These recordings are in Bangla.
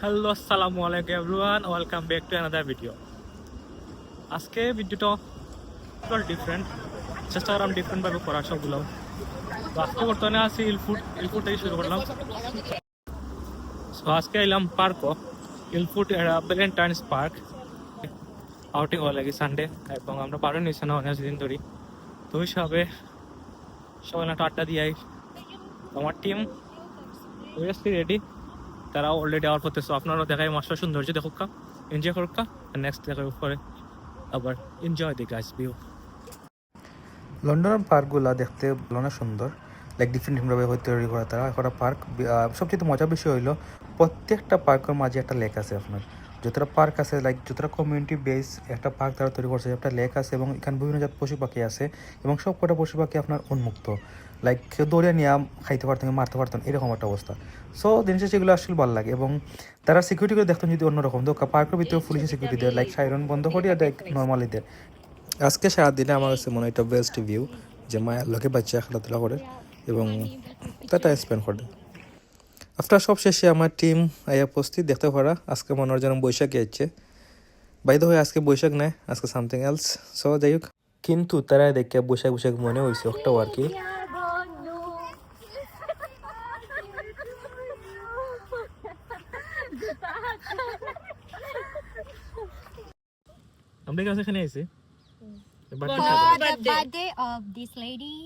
হ্যালো, আসসালামু আলাইকুম everyone, welcome back to another video আজকে ভিডিওটা টোটাল ডিফারেন্ট চেষ্টা করলাম ডিফারেন্টভাবে করার সবগুলো। তো আজকে বর্তমানে আছি ইলফুড ইলফুড থেকে শুরু করলাম। তো আজকে এলাম পার্কও ইলফুড ভ্যালেন্টাইন্স পার্ক আউটিং হওয়া লাগে সানডে এবং আমরা পারো নিয়েছি না, অনেক দিন ধরে তো হিসাবে সবাই একটা আড্ডা দিয়ে আমার টিম ওয়েসলি রেডি তারা অলরেডি আওয়ার করতেছে। আপনারাও দেখায় মাস্টার সৌন্দর্য দেখুক কা। এনজয় করুক কা নেক্সট দেখার উপরে। আবার এনজয় দি গাইস ভিউ লন্ডনের পার্কগুলো দেখতে অনেক সুন্দর। লাইক ডিফারেন্ট ডিফারেন্টভাবে ভাবে তৈরি করা তারা। একটা পার্ক সবচেয়ে মজার বিষয় হইল, প্রত্যেকটা পার্কের মাঝে একটা লেক আছে আপনার। যতটা পার্ক আছে লাইক যতটা কমিউনিটি বেস একটা পার্ক তারা তৈরি করছে, একটা লেক আছে এবং এখানে বিভিন্ন জাত পশু পাখি আছে এবং সব কটা পশু পাখি আপনার উন্মুক্ত। লাইক কেউ দৌড়িয়ে নিয়ে খাইতে পারতেন মারতে পারতেন এরকম একটা অবস্থা। সো জিনিসটা সেগুলো আসলে ভালো লাগে এবং তারা সিকিউরিটি করে দেখতেন যদি অন্যরকম। তো পার্কের ভিতরে পুলিশের সিকিউরিটি দেয় লাইক সাইরন বন্ধ করিয়া দেয় নর্মালি দেয়। আজকে সারাদিনে আমার কাছে মনে হয় এটা বেস্ট ভিউ যে মায়ের লোকে বাচ্চা খেলাধুলা করে এবং তার টাইম স্পেন্ড করে। আফটার সব শেষে আমার টিম আইয়া উপস্থিত দেখতে পারা আজকে মনে হয় যেন বৈশাখী আছে বাইদ হয়ে আজকে বৈশাখ নেয় আজকে সামথিং এলস সো যাই হোক কিন্তু তারা দেখে বৈশাখ বৈশাখ মনে হয়েছে একটাও আর কি। আমরা কাছে এখানে এসে। Birthday of this lady,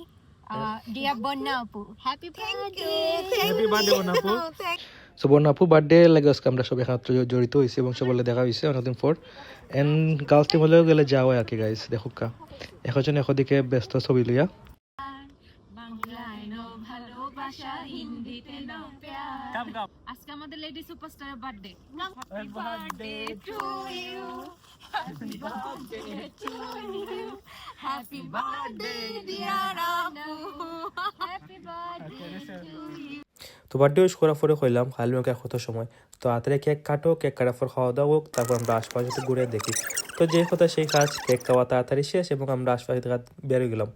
uh, dear Bonapu. Happy birthday. Happy birthday Bonapu so বর্ণাপুর birthday লাগে আজকে আমরা সব এখানে জড়িত হয়েছি এবং সবলে দেখা হয়েছে অনেকদিন পর। এন্ড গার্লস টিম হলেও গেলে যাওয়া আর কি গাইস দেখুক কা। এখন একদিকে ব্যস্ত ছবি লইয়া। বাংলায় নো ভালোবাসা হিন্দিতে নো প্যার। কাম কাম আজকে আমাদের lady সুপারস্টারের birthday to you happy birthday to you happy birthday dear তো বার্থডে উইশ করার পরে কইলাম খালি মুখে কত সময়। তো হাতে কেক কাটো কেক কাটার পর খাওয়া দাওয়া হোক তারপর আমরা আশপাশে ঘুরে দেখি। তো যে কথা সেই কাজ কেক খাওয়া তাড়াতাড়ি শেষ এবং আমরা আশপাশে থেকে বের হয়ে গেলাম।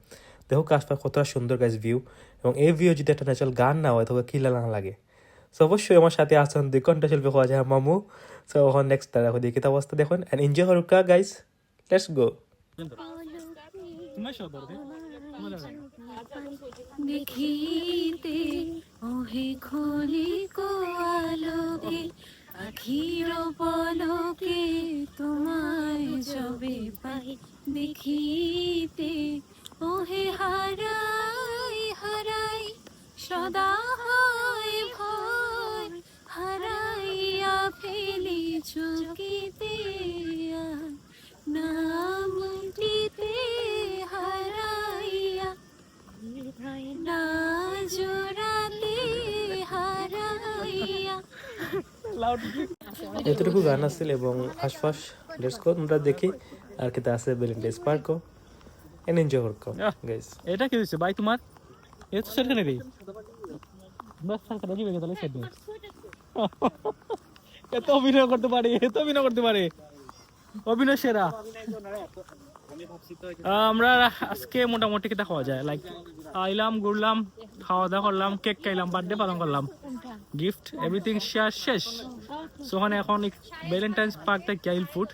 দেখো আশপাশ কতটা সুন্দর গাছ ভিউ এবং এই ভিউ যদি একটা ন্যাচারাল গান না হয় তবে কি লাগা লাগে সো অবশ্যই আমার সাথে আসুন দুই ঘণ্টা শিল্পী হওয়া যায় মামু। সো এখন নেক্সট তারা দেখি তো অবস্থা দেখুন। অ্যান্ড এনজয় করুক গাইস লেটস গো দেখিতে ওহে খোলি কোয়ালোকে আখির পলকে তোমায় যবে পাই। দেখিতে ওহে হারাই হারাই সদা এতটুকু গান আসছিল এবং আশপাশ লেটস গো তোমরা দেখি। আর কিতা আছে ভ্যালেন্টাইন্স পার্কও এন্ড এনজয় করকো গাইস এটা কি হইছে? ভাই তোমার? এ তো রে বাস দেখি বেগে তাহলে সেট এত অভিনয় করতে পারে এত অভিনয় করতে পারে। অভিনয় সেরা। আমরা আজকে মোটামুটি কিটা খাওয়া যায়। লাইক আইলাম ঘুরলাম খাওয়া দাওয়া করলাম কেক খাইলাম বার্থডে পালন করলাম। গিফট এভরিথিং শেয়ার শেষ। সো ওখানে এখন ভ্যালেন্টাইন্স পার্ক থেকে আইল ফুড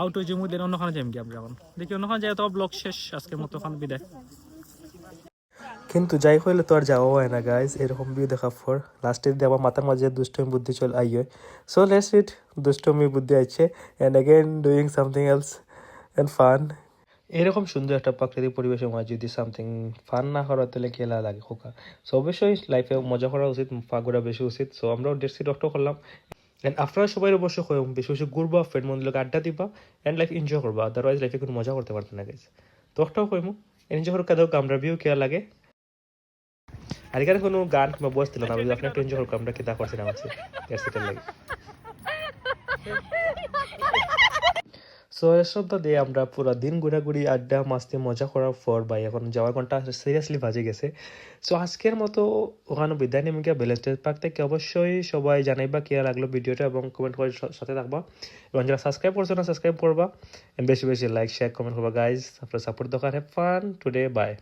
আউট হয়ে জমু দেন অন্যখানে যাইম কি আমরা এখন দেখি অন্যখানে যাই তো ব্লগ শেষ, আজকের মতো ওখানে বিদায়। কিন্তু যাই হইলে তো আর যাওয়া হয় না গাইস এরকম ভিউ দেখা পর লাস্টের দিয়ে আমার মাথার মাঝে দুষ্টমি বুদ্ধি চল আইয় সো লেটস ইট দুষ্টমি বুদ্ধি আছে and again doing something else and fun এরকম সুন্দর একটা প্রাকৃতিক পরিবেশের মাঝে যদি সামথিং ফান না করা তাহলে খেলা লাগে খোকা। সো অবশ্যই লাইফে মজা করা উচিত পা ঘোরা বেশি উচিত। সো আমরাও ডেটসি ডক্টর করলাম। এন্ড আপনারা সবাই অবশ্যই হয়, বেশি বেশি ঘুরবা ফ্রেন্ড বন্ধুদের আড্ডা দিবা এন্ড লাইফ এনজয় করবা। আদারওয়াইজ লাইফে কোনো মজা করতে পারতেন না গাইজ তো একটাও কইমু এনজয় করুক কাদেও আমরা ভিউ কেয়া লাগে। আর এখানে কোনো গান কিংবা বয়স দিল না আমি আপনার একটু এনজয় করুক আমরা কি তা করছি না আছে লাগে সো এসব তো দিয়ে আমরা পুরো দিন ঘোরাঘুরি, আড্ডা, মাস্তে, মজা করার পর ভাই, এখন যাওয়ার ঘণ্টা সিরিয়াসলি বাজে গেছে। সো আজকের মতো ওখানে বিদায় নেমে গিয়ে বেলেস্টেজ পার্ক থেকে অবশ্যই সবাই জানাইবা কে লাগল ভিডিওটা এবং কমেন্ট করে সাথে থাকবা। এবং যারা সাবস্ক্রাইব করছ না সাবস্ক্রাইব করবা। বেশি বেশি লাইক শেয়ার কমেন্ট করবা। গাইজ আপনার সাপোর্ট দরকার হ্যাভ ফান টুডে বাই